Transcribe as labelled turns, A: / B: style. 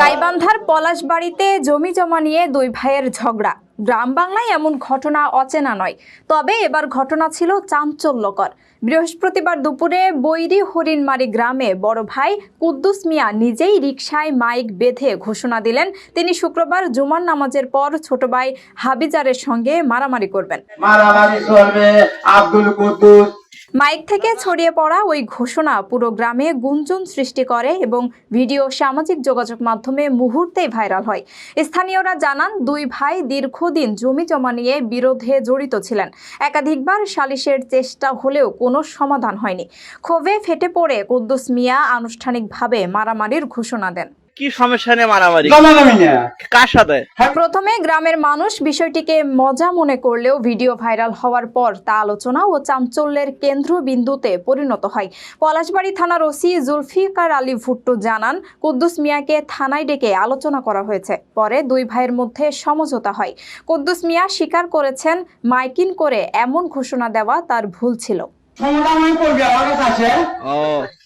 A: গাইবান্ধার পলাশবাড়িতে জমি জমা নিয়ে দুই ভাইয়ের ঝগড়া। গ্রাম বাংলায় এমন ঘটনা অচেনা নয়। তবে এবার ঘটনা ছিল চাঞ্চল্যকর। বৃহস্পতিবার দুপুরে বৈরি হরিণমারি গ্রামে বড় ভাই কুদ্দুস মিয়া নিজেই রিকশায় মাইক বেঁধে ঘোষণা দিলেন, তিনি শুক্রবার জুমার নামাজের পর ছোট ভাই হাবিজারের সঙ্গে মারামারি করবেন।
B: মারামারি আব্দুল কুদ্দুস
A: মাইক থেকে ছড়িয়ে পড়া ওই ঘোষণা পুরো গ্রামে গুঞ্জন সৃষ্টি করে এবং ভিডিও সামাজিক যোগাযোগ মাধ্যমে মুহূর্তেই ভাইরাল হয়। স্থানীয়রা জানান, দুই ভাই দীর্ঘদিন জমি জমা নিয়ে বিরোধে জড়িত ছিলেন। একাধিকবার সালিশের চেষ্টা হলেও কোনো সমাধান হয়নি। ক্ষোভে ফেটে পড়ে কুদ্দুস মিয়া আনুষ্ঠানিকভাবে মারামারির ঘোষণা দেন।
C: কি সমস্যা নিয়ে মারামারি? কার সাথে?
A: প্রথমে গ্রামের মানুষ বিষয়টিকে মজা মনে করলেও ভিডিও ভাইরাল হওয়ার পর তা আলোচনা ও চাঞ্চল্যের কেন্দ্রবিন্দুতে পরিণত হয়। পলাশবাড়ি থানার ওসি জুলফিকার আলী ভুট্টো জানান কুদ্দুস মিয়াকে থানায় ডেকে আলোচনা করা হয়েছে। পরে দুই ভাইয়ের মধ্যে সমঝোতা হয়। কুদ্দুস মিয়া স্বীকার করেছেন মাইকিন করে এমন ঘোষণা দেওয়া তার ভুল ছিল।
B: সমাধান করবে আমার কাছে
C: ও।